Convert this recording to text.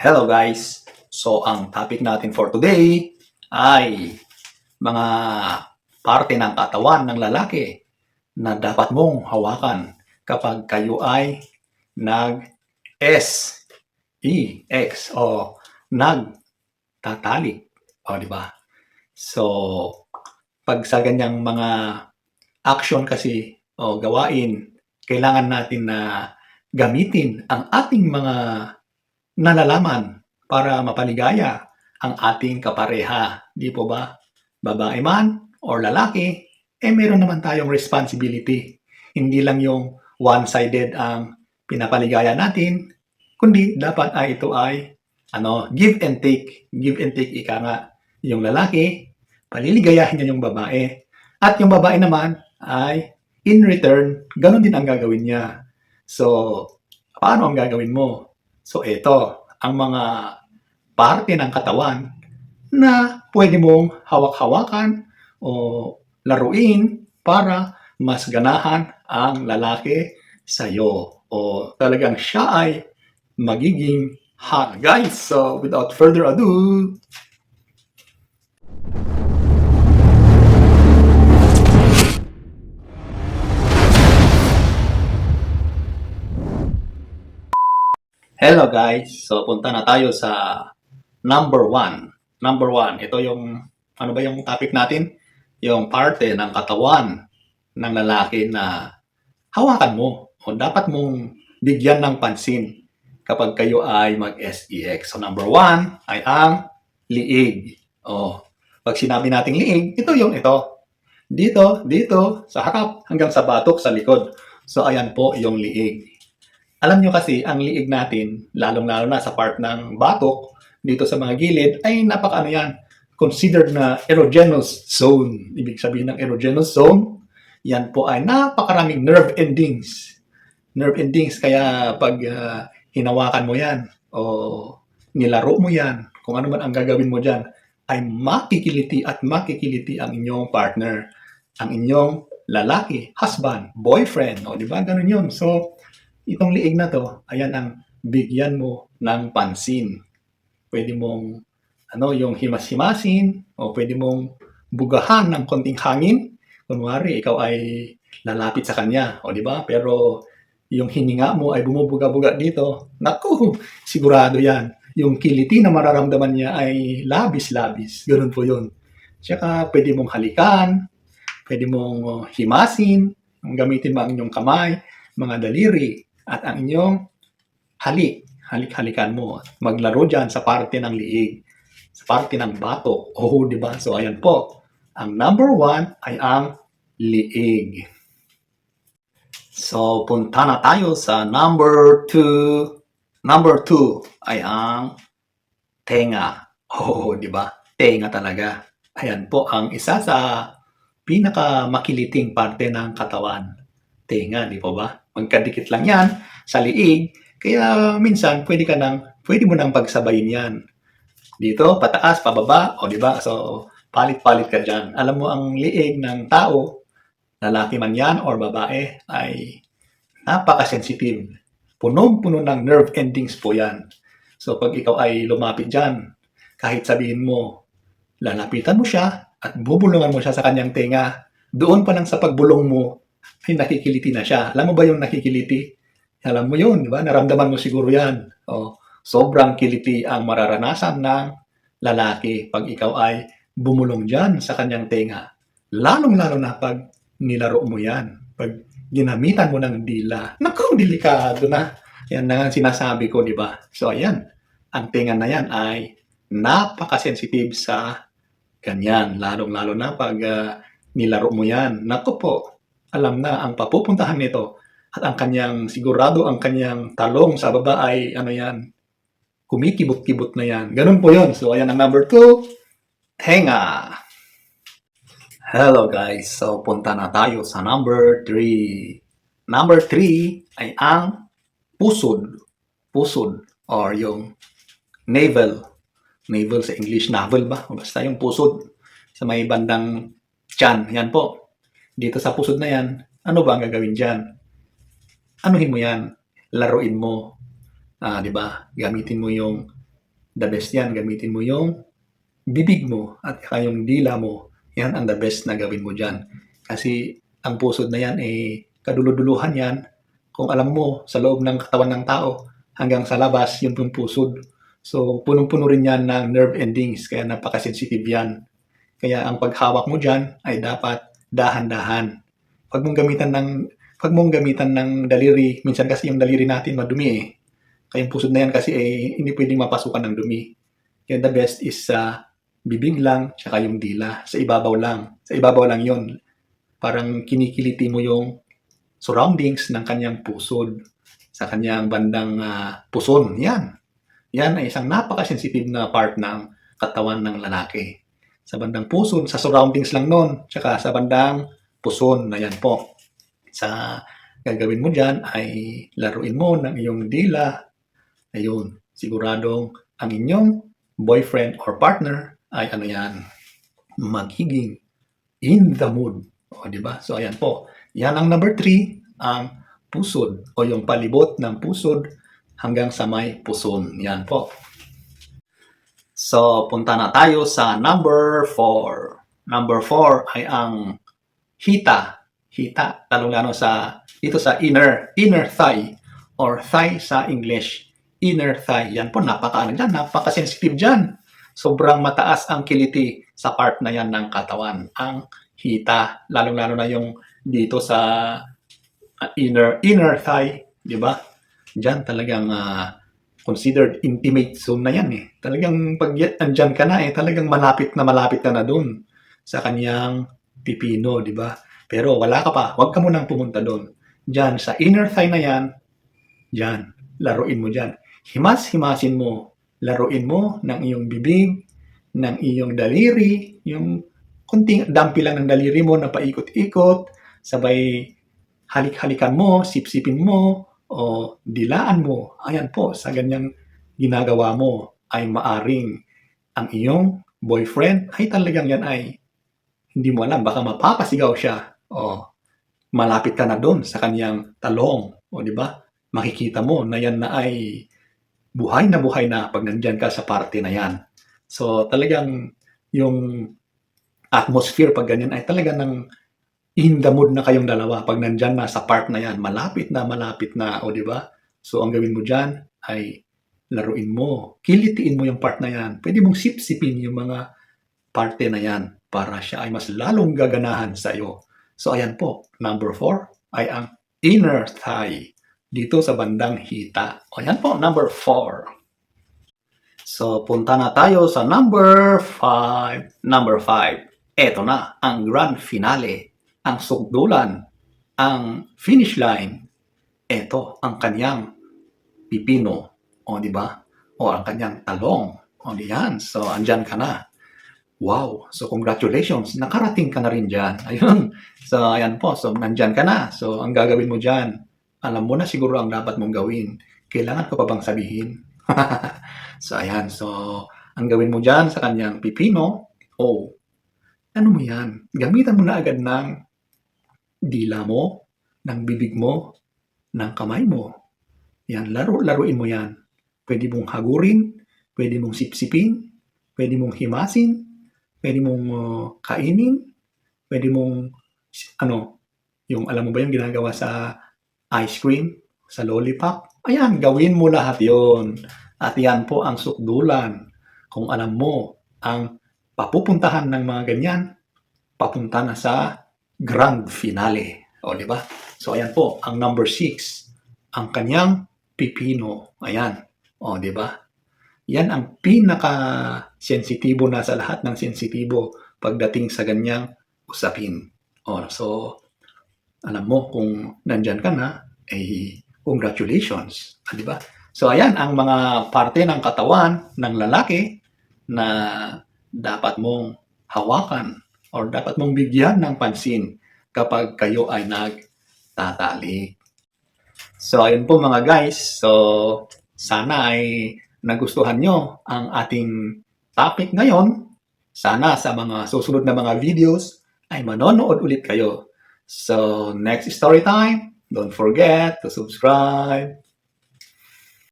Hello guys! So ang topic natin for today ay mga parte ng katawan ng lalaki na dapat mong hawakan kapag kayo ay nag S E X o nagtatalik. O di ba? So pag sa ganyang mga action kasi o gawain, kailangan natin na gamitin ang ating mga nalalaman para mapaligaya ang ating kapareha. Di po ba? Babae man or lalaki, eh meron naman tayong responsibility. Hindi lang yung one-sided ang pinapaligaya natin, kundi dapat ay ito ay ano, give and take. Give and take ika nga. Yung lalaki, paliligayahin niya yung babae. At yung babae naman ay in return, ganun din ang gagawin niya. So, paano ang gagawin mo? So, ito, ang mga parte ng katawan na pwede mong hawak-hawakan o laruin para mas ganahan ang lalaki sa'yo. O talagang siya ay magiging hot. Guys, so without further ado, Hello guys! So punta na tayo sa number one. Number one, ito yung, ano ba yung topic natin? Yung parte ng katawan ng lalaki na hawakan mo o dapat mong bigyan ng pansin kapag kayo ay mag-SEX. So number one ay ang liig. O, pag sinabi nating liig, ito yung ito. Dito, dito, sa harap, hanggang sa batok, sa likod. So ayan po yung liig. Alam nyo kasi, ang liig natin, lalong-lalo na sa part ng batok, dito sa mga gilid, ay napaka yan, considered na erogenous zone. Ibig sabihin ng erogenous zone, yan po ay napakaraming nerve endings. Nerve endings, kaya pag ah, hinawakan mo yan, o nilaro mo yan, kung ano man ang gagawin mo dyan, ay makikiliti at makikiliti ang inyong partner, ang inyong lalaki, husband, boyfriend, o di ba? Ganun yun. So, itong liig na to, ayan ang bigyan mo ng pansin. Pwede mong ano, yung himas-himasin o pwede mong bugahan ng konting hangin. Kunwari, ikaw ay lalapit sa kanya, o di ba? Pero yung hininga mo ay bumubuga-buga dito, naku, sigurado yan. Yung kiliti na mararamdaman niya ay labis-labis. Ganun po yun. Tsaka pwede mong halikan, pwede mong himasin, gamitin mo ang inyong kamay, mga daliri, at ang inyong halik, halik-halikan mo. Maglaro dyan sa parte ng liig, sa parte ng bato. Oh, di ba? So, ayan po. Ang number one ay ang liig. So, punta na tayo sa number two. Number two ay ang tenga. Oh, di ba? Tenga talaga. Ayan po ang isa sa pinakamakiliting parte ng katawan. Tenga, di po ba? Magkadikit lang yan sa liig. Kaya minsan pwede ka nang pwede mo nang pagsabayin 'yan. Dito, pataas, pababa, o di ba? So, palit-palit ka diyan. Alam mo ang liig ng tao, lalaki man 'yan or babae, ay napaka-sensitive. Punong-puno ng nerve endings po 'yan. So, pag ikaw ay lumapit diyan, kahit sabihin mo, lalapitan mo siya at bubulungan mo siya sa kanyang tenga, doon pa lang sa pagbulong mo, ay nakikiliti na siya. Alam mo ba yung nakikiliti? Alam mo yun, di ba? Naramdaman mo siguro yan. O, sobrang kiliti ang mararanasan ng lalaki pag ikaw ay bumulong dyan sa kanyang tenga. Lalong-lalo na pag nilaro mo yan. Pag ginamitan mo ng dila. Naku, delikado na. Yan na nga sinasabi ko, di ba? So, ayan. Ang tenga na yan ay napaka-sensitive sa ganyan. Lalong-lalo na pag ah, nilaro mo yan. Naku po, alam na ang papupuntahan nito at ang kanyang sigurado ang kanyang talong sa baba ay ano yan kumikibot-kibot na yan. Ganun po yon so ayan ang number two. Tenga. Hello guys. So punta na tayo sa number three. Number three ay ang pusod. Pusod or yung navel. Navel sa English navel ba? Basta yung pusod sa may bandang tiyan. Yan po dito sa pusod na yan ano ba ang gagawin dyan anuhin mo yan, laruin mo. Ah, 'di ba? Gamitin mo yung the best yan. Gamitin mo yung bibig mo at yung dila mo. Yan ang the best na gawin mo dyan. Kasi ang pusod na yan, eh, kaduluduluhan yan. Kung alam mo, sa loob ng katawan ng tao, hanggang sa labas, yun yung pusod. So, punong-puno rin yan ng nerve endings, kaya napaka-sensitive yan. Kaya ang paghawak mo dyan ay dapat dahan-dahan. Huwag mong gamitan ng huwag mong gamitan ng daliri. Minsan kasi yung daliri natin madumi eh. Kaya yung pusod na yan kasi eh, hindi pwedeng mapasukan ng dumi. Kaya the best is sa bibig lang, tsaka yung dila. Sa ibabaw lang. Sa ibabaw lang yun. Parang kinikiliti mo yung surroundings ng kanyang pusod. Sa kanyang bandang ah, puson. Yan. Yan ay isang napaka-sensitive na part ng katawan ng lalaki. Sa bandang puson, sa surroundings lang nun. Tsaka sa bandang puson na yan po. Sa gagawin mo dyan ay laruin mo ng iyong dila. Ayun, siguradong ang inyong boyfriend or partner ay ano yan, magiging in the mood. O, di ba? So, ayan po. Yan ang number three, ang pusod o yung palibot ng pusod hanggang sa may puson. Yan po. So, punta na tayo sa number 4. Number 4 ay ang hita. Hita, lalong-lalo sa, dito sa inner, inner thigh or thigh sa English. Inner thigh. Yan po, napaka, ano dyan, napaka-sensitive dyan. Sobrang mataas ang kiliti sa part na yan ng katawan. Ang hita, lalong-lalo na yung dito sa uh, inner, inner thigh, di ba? Diyan talagang ah, considered intimate zone na yan eh. Talagang pag andyan ka na eh, talagang malapit na malapit ka na dun sa kanyang pipino, di ba? Pero wala ka pa, huwag ka munang pumunta doon. Diyan, sa inner thigh na yan, diyan, laruin mo diyan. Himas-himasin mo, laruin mo ng iyong bibig, ng iyong daliri, yung kunting dampi lang ng daliri mo na paikot-ikot, sabay halik-halikan mo, sipsipin mo, o dilaan mo, ayan po, sa ganyang ginagawa mo ay maaring ang iyong boyfriend ay talagang yan ay hindi mo alam, baka mapapasigaw siya o malapit ka na doon sa kanyang talong o di ba? Makikita mo na yan na ay buhay na buhay na pag nandyan ka sa party na yan. So talagang yung atmosphere pag ganyan ay talaga ng in the mood na kayong dalawa pag nandyan na sa part na yan, malapit na, malapit na, o di ba? So, ang gawin mo dyan ay laruin mo, kilitiin mo yung part na yan. Pwede mong sipsipin yung mga parte na yan para siya ay mas lalong gaganahan sa iyo. So, ayan po, number four ay ang inner thigh dito sa bandang hita. O, ayan po, number four. So, punta na tayo sa number five. Number five. Eto na, ang grand finale ang sukdulan, ang finish line, ito ang kanyang pipino, o di ba? O ang kanyang talong, o di yan. So, andyan ka na. Wow! So, congratulations! Nakarating ka na rin dyan. Ayun. So, ayan po. So, nandyan ka na. So, ang gagawin mo dyan, alam mo na siguro ang dapat mong gawin. Kailangan ko pa bang sabihin? so, ayan. So, ang gawin mo dyan sa kanyang pipino, oh, ano mo yan? Gamitan mo na agad ng dila mo, ng bibig mo, ng kamay mo. Yan, laro-laruin mo yan. Pwede mong hagurin, pwede mong sipsipin, pwede mong himasin, pwede mong uh, kainin, pwede mong, ano, yung alam mo ba yung ginagawa sa ice cream, sa lollipop? Ayan, gawin mo lahat yon At yan po ang sukdulan. Kung alam mo ang papupuntahan ng mga ganyan, papunta na sa grand finale. O, di ba? So, ayan po, ang number 6, ang kanyang pipino. Ayan. O, di ba? Yan ang pinaka-sensitibo na sa lahat ng sensitibo pagdating sa ganyang usapin. O, so, alam mo kung nandyan ka na, eh, congratulations. Ah, di ba? So, ayan ang mga parte ng katawan ng lalaki na dapat mong hawakan or dapat mong bigyan ng pansin kapag kayo ay nagtatali. So, ayun po mga guys. So, sana ay nagustuhan nyo ang ating topic ngayon. Sana sa mga susunod na mga videos ay manonood ulit kayo. So, next story time, don't forget to subscribe,